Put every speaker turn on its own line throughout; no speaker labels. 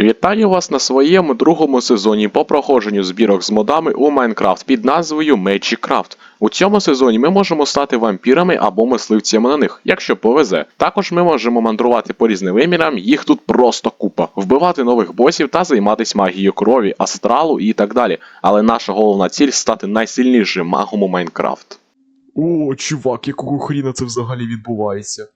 Вітаю вас на своєму другому сезоні по проходженню збірок з модами у Майнкрафт під назвою Magic Craft. У цьому сезоні ми можемо стати вампірами або мисливцями на них, якщо повезе. Також ми можемо мандрувати по різним вимірам, їх тут просто купа, вбивати нових босів та займатися магією крові, астралу і так далі. Але наша головна ціль стати найсильнішим магом у Майнкрафт.
О, чувак, якого хріна це взагалі відбувається?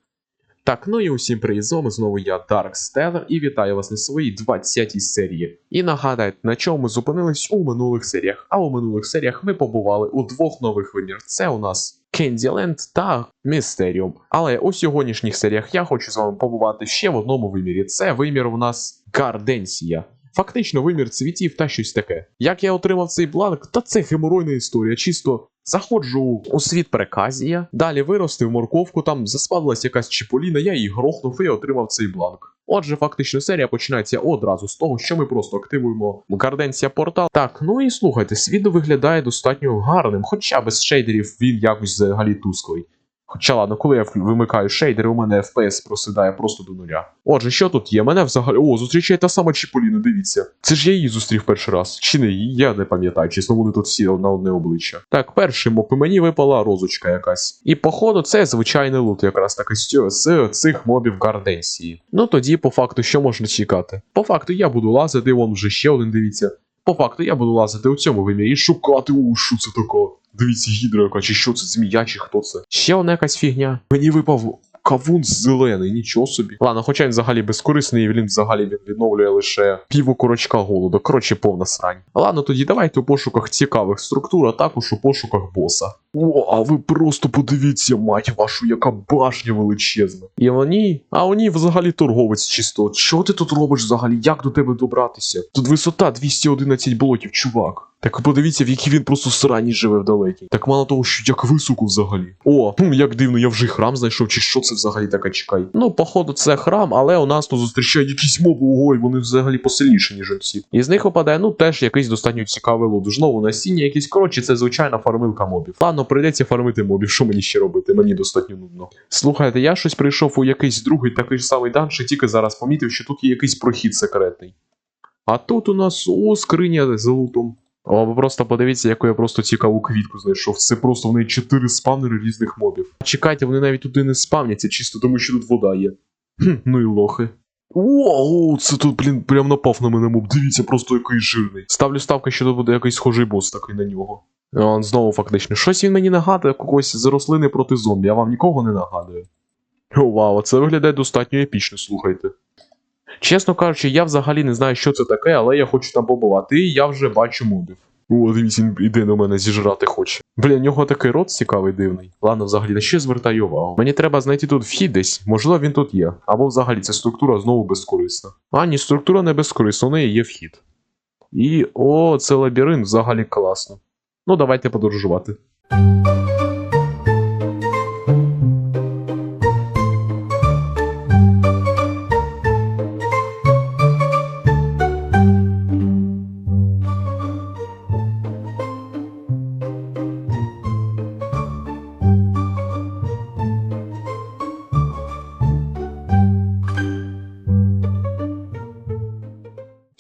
Так, ну і усім вами знову я, Dark Stellar, і вітаю вас на своїй 20-й серії. І нагадаю, на чому ми зупинились у минулих серіях. А у минулих серіях ми побували у двох нових вимірах. Це у нас Кенділенд та Містеріум. Але у сьогоднішніх серіях я хочу з вами побувати ще в одному вимірі. Це вимір у нас Гарденсія. Фактично вимір цвітів та щось таке. Як я отримав цей бланк, та це геморойна історія. Чисто заходжу у світ Преказія, далі виростив морковку, там заспавилась якась чіполіна, я її грохнув і отримав цей бланк. Отже, фактично серія починається одразу з того, що ми просто активуємо Гарденсія портал. Так, ну і слухайте, світ виглядає достатньо гарним, хоча без шейдерів він якось взагалі тусклий. Хоча ладно, коли я вимикаю шейдери, у мене FPS просідає просто до нуля. Отже, що тут є? Мене взагалі. О, зустрічає та сама Чіполіна, дивіться. Це ж я її зустрів перший раз. Чи не її? Я не пам'ятаю, чесно, вони тут всі на одне обличчя. Так, перший моп, і мені випала розочка якась. І походу, це звичайний лут, якраз таки з з цих мобів Гарденсії. Ну тоді, по факту, що можна чекати? По факту, я буду лазити, вон вже ще один, дивіться. По факту, я буду лазити у цьому вимірі і шукати, у що це таке? Дивіться, гідра яка, чи що це змія, чи хто це? Ще вона якась фігня. Мені випав кавун зелений, нічого собі. Ладно, хоча він взагалі безкорисний, він взагалі він відновлює лише пів курочка голоду. Коротше, повна срань. Ладно, тоді давайте у пошуках цікавих структур, а також у пошуках боса. О, а ви просто подивіться, мать вашу, яка башня величезна. І вони, а вони взагалі торговець чисто. Що ти тут робиш взагалі? Як до тебе добратися? Тут висота 211 блоків, чувак. Так подивіться, в якій він просто срані живе в далекій. Так мало того, що як високо взагалі. О, як дивно, я вже храм знайшов, чи що це взагалі таке чекай. Ну, походу, це храм, але у нас тут зустрічають якісь моби, ого, вони взагалі посильніші, ніж ці. І з них випадає, ну, теж якийсь достатньо цікавий лут. Знову насіння якісь, коротше, це звичайна фармилка мобів. Ладно, прийдеться фармити мобів, що мені ще робити? Мені достатньо нудно. Слухайте, я щось прийшов у якийсь другий такий ж самий данж, і тільки зараз помітив, що тут є якийсь прохід секретний. А тут у нас о, скриня з лутом. О, ви просто подивіться, яку я просто цікаву квітку знайшов. Це просто в неї чотири спавнери різних мобів. Чекайте, вони навіть туди не спавняться, чисто тому що тут вода є. Хм, ну і лохи. О, це тут, блін, прям напав на мене моб. Дивіться, просто який жирний. Ставлю ставки, що тут буде якийсь схожий бос такий на нього. Он знову фактично. Щось він мені нагадує когось з рослини проти зомбі, а вам нікого не нагадує. Вау, це виглядає достатньо епічно, слухайте. Чесно кажучи, я взагалі не знаю, що це таке, але я хочу там побувати, і я вже бачу мобів. О, він іде на мене зіжрати хоче. Бля, у нього такий рот цікавий дивний. Ладно, взагалі, на що звертаю увагу? Мені треба знайти тут вхід десь, можливо, він тут є. Або взагалі ця структура знову безкорисна. А, ні, структура не безкорисна, у неї є вхід. І о, це лабіринт взагалі класно. Ну, давайте подорожувати.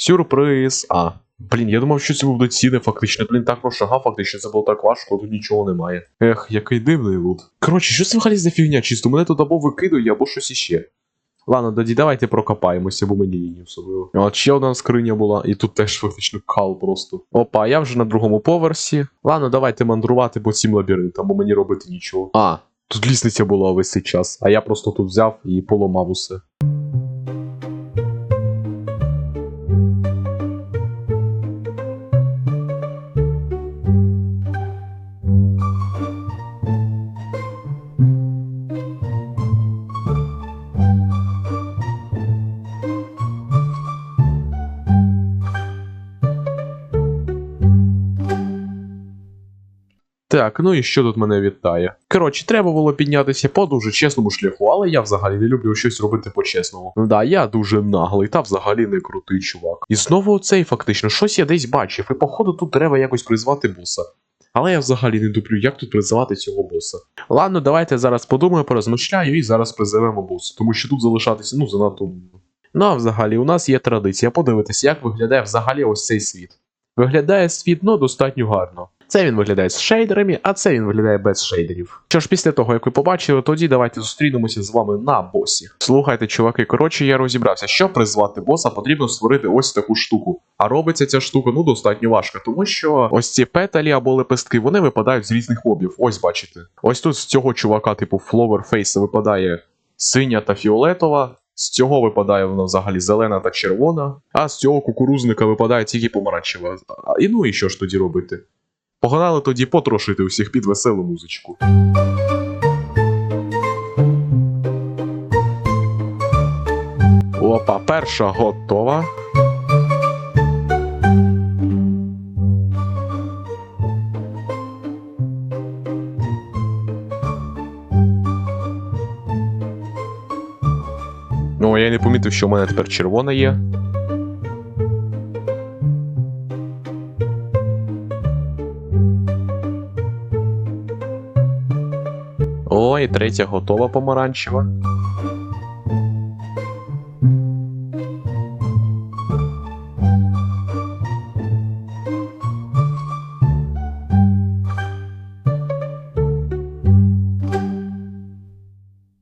Сюрприз. А. Блін, я думав, що це був доцільний фактично. Блін, так прошагав, фактично, це було так важко, тут нічого немає. Ех, який дивний лут. Коротше, що це взагалі за фігня чисто? Мене тут або викидує, або щось іще. Ладно, тоді давайте прокопаємося, бо мені лінії особливо. От ще одна скриня була, і тут теж фактично кал просто. Опа, я вже на другому поверсі. Ладно, давайте мандрувати по цим лабіринтам, бо мені робити нічого. А, тут лісниця була весь цей час, а я просто тут взяв і поламав усе. Так, ну і що тут мене вітає? Коротше, треба було піднятися по дуже чесному шляху, але я взагалі не люблю щось робити по-чесному. Ну да, я дуже наглий та взагалі не крутий чувак. І знову оцей фактично, щось я десь бачив, і походу тут треба якось призвати боса. Але я взагалі не дуплю, як тут призивати цього боса. Ладно, давайте зараз подумаю, порозмишляю і зараз призовемо боса, тому що тут залишатися, ну, занадто. Ну а взагалі, у нас є традиція подивитися, як виглядає взагалі ось цей світ. Виглядає світ, ну, достатньо гарно. Це він виглядає з шейдерами, а це він виглядає без шейдерів. Що ж, після того, як ви побачили, тоді давайте зустрінемося з вами на босі. Слухайте, чуваки, коротше, я розібрався, щоб призвати боса, потрібно створити ось таку штуку. А робиться ця штука ну достатньо важко, тому що ось ці петалі або лепестки вони випадають з різних мобів. Ось бачите. Ось тут з цього чувака, типу Фловерфейса, випадає синя та фіолетова. З цього випадає воно взагалі зелена та червона, а з цього кукурузника випадає тільки помаранчева. І ну і що ж тоді робити? Погнали тоді потрошити усіх під веселу музичку. Опа, перша готова. Ну, я не помітив, що в мене тепер червона є. О, і третя готова помаранчева.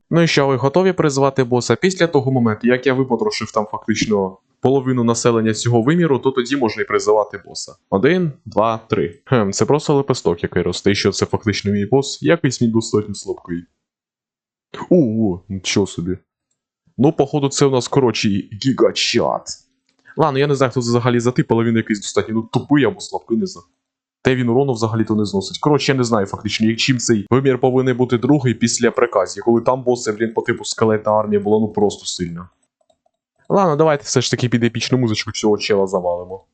Ну і що, ви готові призвати боса після того моменту, як я випотрошив там фактично половину населення цього виміру, то тоді можна і призивати боса. Один, два, три. Хм, це просто лепесток, який росте, і що це фактично мій бос, якийсь мій достатньо слабкий. У, нічого собі. Ну, походу, це у нас коротше гігачат. Ладно, я не знаю, хто це взагалі за тип, але він якийсь достатньо ну, тупий або слабкий, не знаю. Й він урону взагалі-то не зносить. Коротше, я не знаю фактично, чим цей вимір повинен бути другий після приказів, коли там боси, блін, по типу скелетна армія була ну просто сильна. Ладно, давайте все ж таки під епічну музичку цього чела завалимо.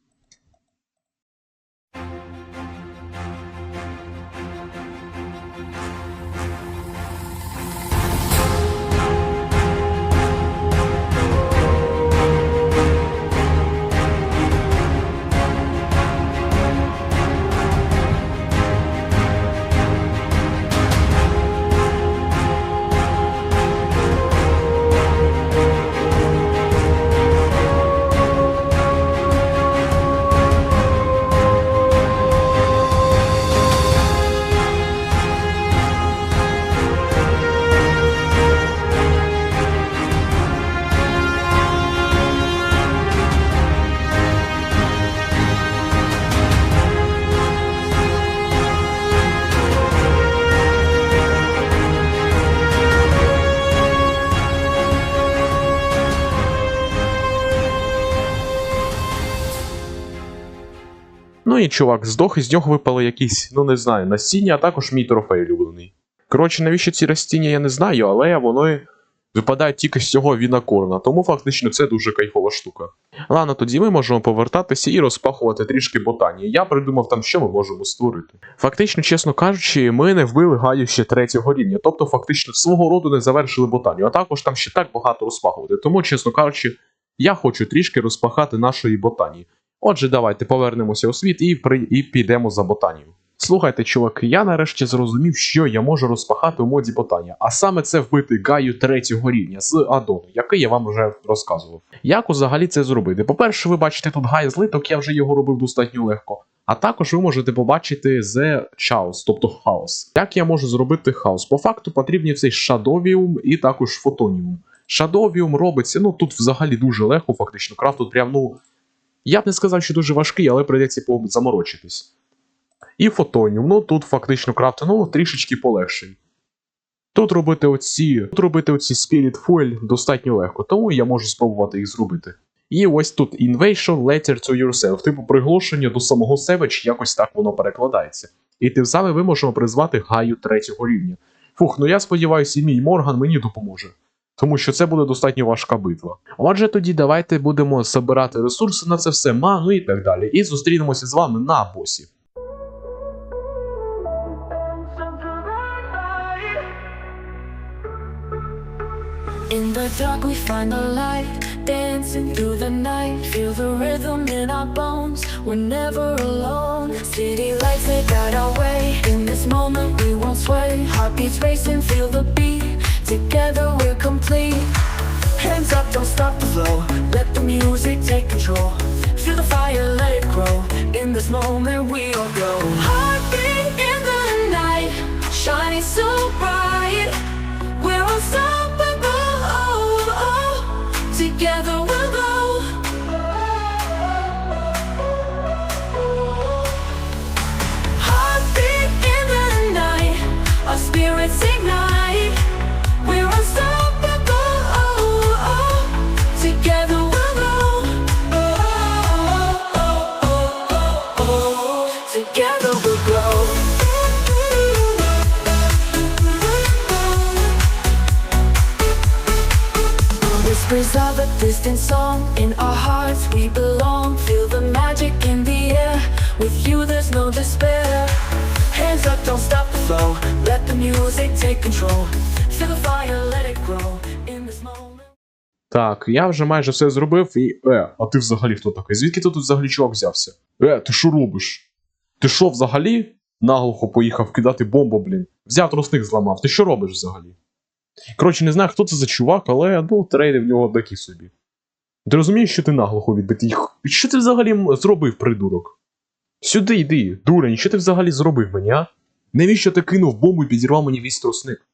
Ну і чувак, здох, і з нього випали якісь, ну не знаю, насіння, а також мій трофей улюблений. Коротше, навіщо ці ростіння, я не знаю, але воно випадає тільки з цього вінокорна, тому фактично це дуже кайфова штука. Ладно, тоді ми можемо повертатися і розпахувати трішки ботанії. Я придумав там, що ми можемо створити. Фактично, чесно кажучи, ми не вбили гаю ще третього рівня, тобто фактично свого роду не завершили ботанію, а також там ще так багато розпахувати. Тому, чесно кажучи, я хочу трішки розпахати нашої ботанії. Отже, давайте повернемося у світ і, при... і підемо за ботанію. Слухайте, чуваки, я нарешті зрозумів, що я можу розпахати у моді ботанія, а саме це вбити гаю третього рівня з Адону, який я вам вже розказував. Як взагалі це зробити? По-перше, ви бачите тут гай злиток, я вже його робив достатньо легко. А також ви можете побачити The Chaos, тобто хаос. Як я можу зробити хаос? По факту потрібні цей Шадовіум і також Фотоніум. Шадовіум робиться, ну тут взагалі дуже легко, фактично. Крафт тут прям, ну. Я б не сказав, що дуже важкий, але прийдеться заморочитись. І фотоніум, ну тут фактично крафт, ну трішечки полегший. Тут робити оці, тут робити оці Spirit Foil достатньо легко, тому я можу спробувати їх зробити. І ось тут Invasion Letter to Yourself, типу приголошення до самого чи якось так воно перекладається. І тим самим ми можемо призвати гаю третього рівня. Фух, ну я сподіваюся, і мій Морган мені допоможе. Тому що це буде достатньо важка битва. Отже, тоді давайте будемо збирати ресурси на це все, ману і так далі. І зустрінемося з вами на босі.
In the dark we find the light, dancing through the night. Feel the rhythm in our bones, we're never alone. City lights they guide our way. In this moment we won't sway. Heartbeats racing, feel the beat. Together we're complete. Hands up, don't stop the flow. Let the music take control. Feel the fire, let it grow. In this moment, we all go. Heartbeat in the night, shining so bright. We're unstoppable. Together Whispers a distant song in our hearts we belong. Feel the magic in the air. With you there's no despair. Hands up, don't stop the flow. Let the music take control. Feel the fire, let it grow. In this moment.
Так, я вже майже все зробив і. Е, а ти взагалі хто такий? Звідки ти тут взагалі чувак взявся? Е, ти що робиш? Ти що взагалі? Наглухо поїхав кидати бомбу, блін. Взяв тросник зламав. Ти що робиш взагалі? Коротше, не знаю, хто це за чувак, але ну, трейди в нього такі собі. Ти розумієш, що ти наглухо відбитий? Що ти взагалі зробив, придурок? Сюди йди, дурень, що ти взагалі зробив мені, а? Навіщо ти кинув бомбу і підірвав мені весь тросник?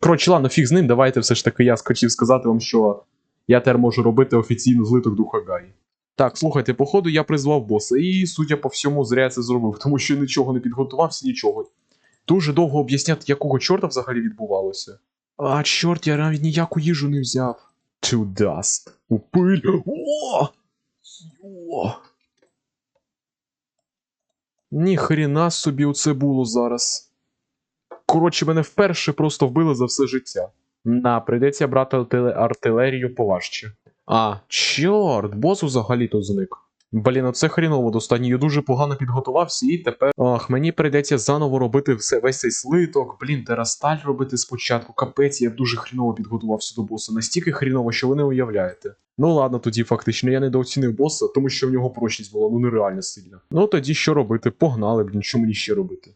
Коротше, ладно, фіг з ним, давайте все ж таки я хотів сказати вам, що я тепер можу робити офіційно злиток духа Гаї. Так, слухайте, походу я призвав боса, і, судя по всьому, зря я це зробив, тому що нічого не підготувався, нічого. Дуже довго об'ясняти, якого чорта взагалі відбувалося. А, чорт, я навіть ніяку їжу не взяв. To dust. У пиль. О! Йо! Ніхрена собі оце було зараз. Коротше, мене вперше просто вбили за все життя. На, прийдеться брати артилерію поважче. А, чорт, бос взагалі то зник. Блін, оце хріново достатньо. Я дуже погано підготувався, і тепер. Ах, мені прийдеться заново робити все, весь цей слиток, блін, терасталь робити спочатку. Капець, я дуже хріново підготувався до боса. Настільки хріново, що ви не уявляєте. Ну ладно, тоді фактично я недооцінив боса, тому що в нього прочність була ну нереально сильна. Ну тоді що робити? Погнали, блін, що мені ще робити?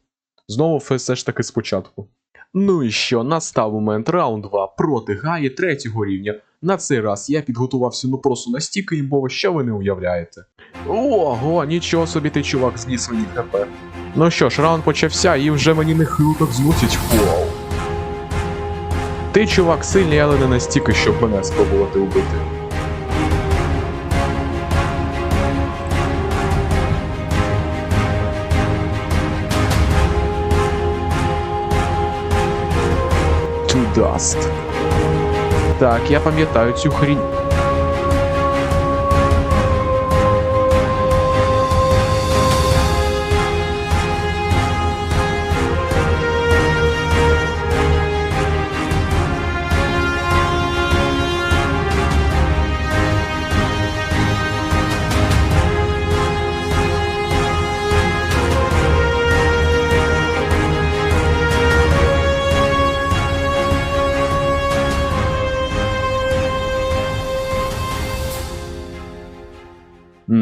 Знову все ж таки спочатку. Ну і що, настав момент раунд 2 проти Гаї третього рівня. На цей раз я підготувався ну просто настільки імбово, що ви не уявляєте. Ого, нічого собі ти чувак зніс мені хп. Ну що ж, раунд почався, і вже мені нехило так зносить. Вау. Ти, чувак, сильний, але не настільки, щоб мене спробувати убити. Dust. Так, я пам'ятаю цю хрінь.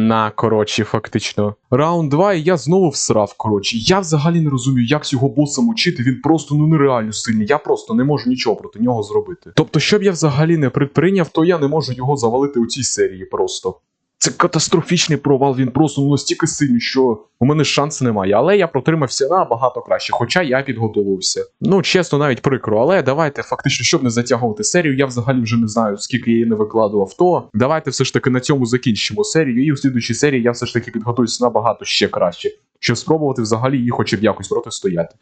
На, коротше, фактично. Раунд 2, і я знову всрав, коротше. Я взагалі не розумію, як цього боса мочити, він просто ну нереально сильний. Я просто не можу нічого проти нього зробити. Тобто, щоб я взагалі не предприйняв, то я не можу його завалити у цій серії просто. Це катастрофічний провал, він просто ну, настільки сильний, що у мене шансу немає. Але я протримався набагато краще, хоча я підготувався. Ну, чесно, навіть прикро, але давайте фактично, щоб не затягувати серію, я взагалі вже не знаю, скільки я її не викладував, то давайте все ж таки на цьому закінчимо серію, і в слідучій серії я все ж таки підготуюся набагато ще краще, щоб спробувати взагалі їх хоча б якось протистояти.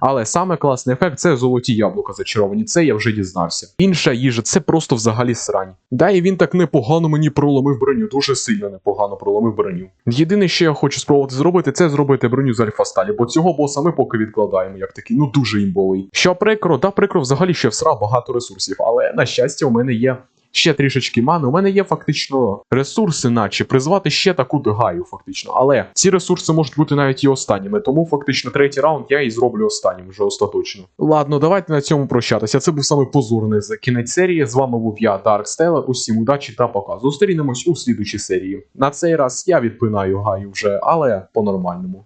Але саме класний ефект це золоті яблука зачаровані, це я вже дізнався. Інша їжа це просто взагалі срань. Да, і він так непогано мені проломив броню, дуже сильно непогано проломив броню. Єдине, що я хочу спробувати зробити, це зробити броню з альфа-сталі, бо цього боса ми поки відкладаємо, як такий, ну дуже імбовий. Що прикро, да прикро взагалі ще всрав багато ресурсів, але на щастя, у мене є. Ще трішечки мани. У мене є фактично ресурси, наче призвати ще таку гаю, фактично. Але ці ресурси можуть бути навіть і останніми, тому фактично третій раунд я і зроблю останнім вже остаточно. Ладно, давайте на цьому прощатися. Це був саме позорний за кінець серії. З вами був я, Дарк Стеллар. Усім удачі та пока. Зустрінемось у слідучій серії. На цей раз я відпинаю гаю вже, але по-нормальному.